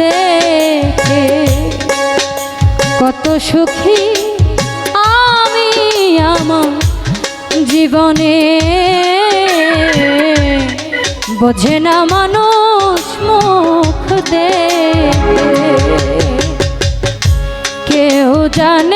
দেখে কত সুখী আমি আমার জীবনে। বোঝে না মানুষ মুখ দে কেউ জানে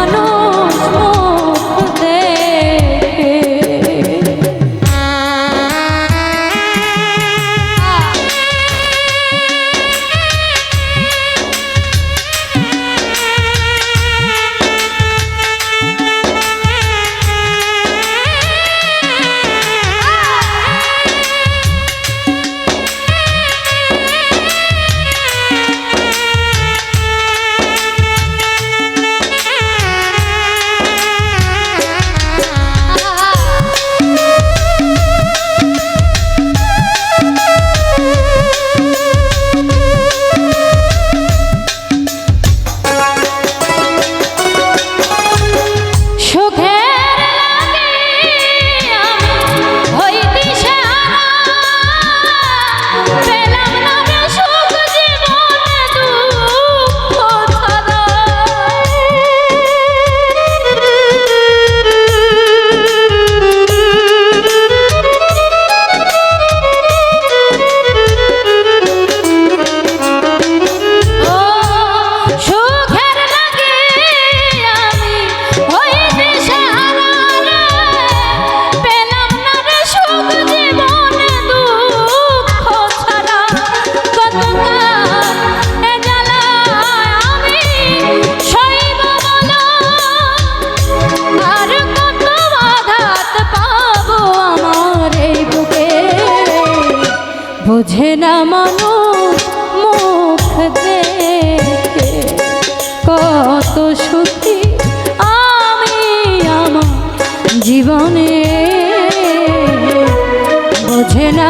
বুঝে না মানুষ মুখ দে কত সুখী আমি আমার জীবনে। বুঝে না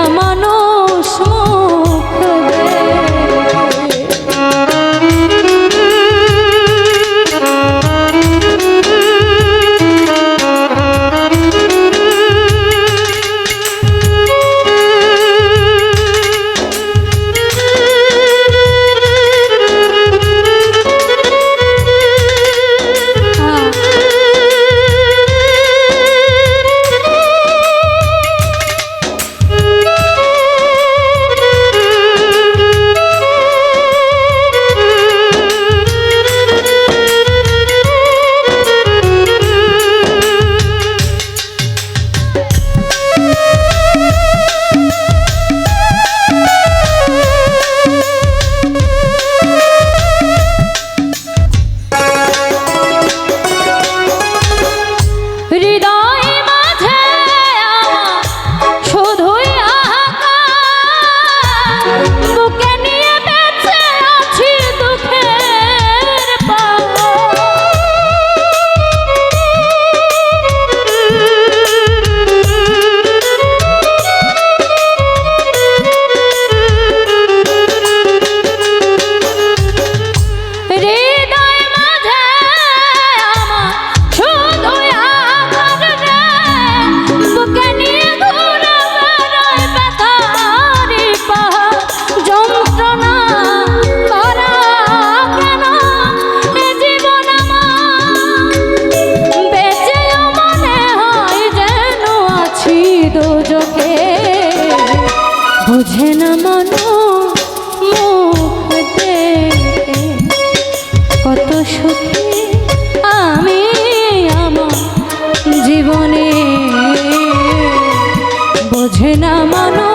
ওঠে না মানো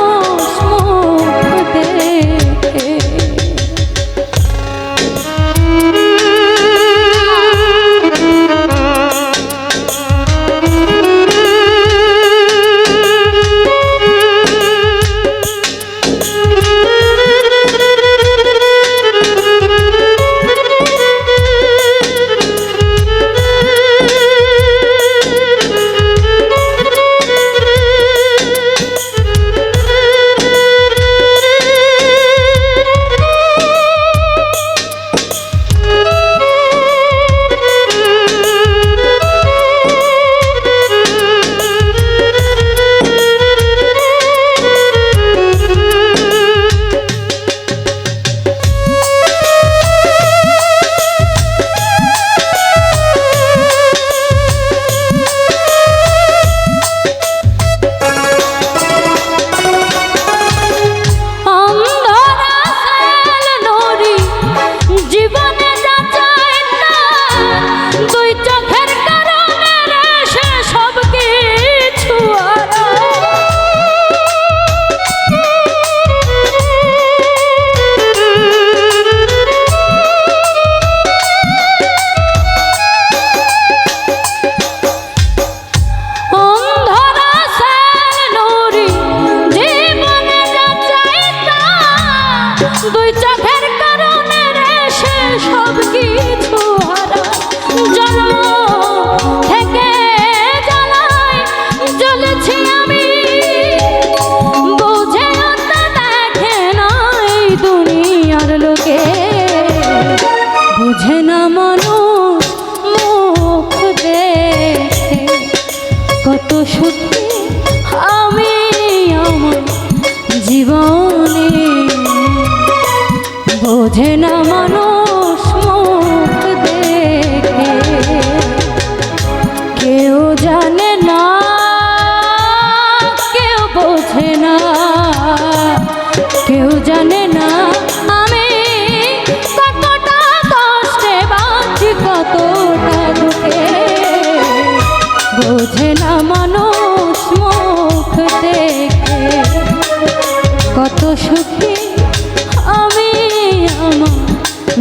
llena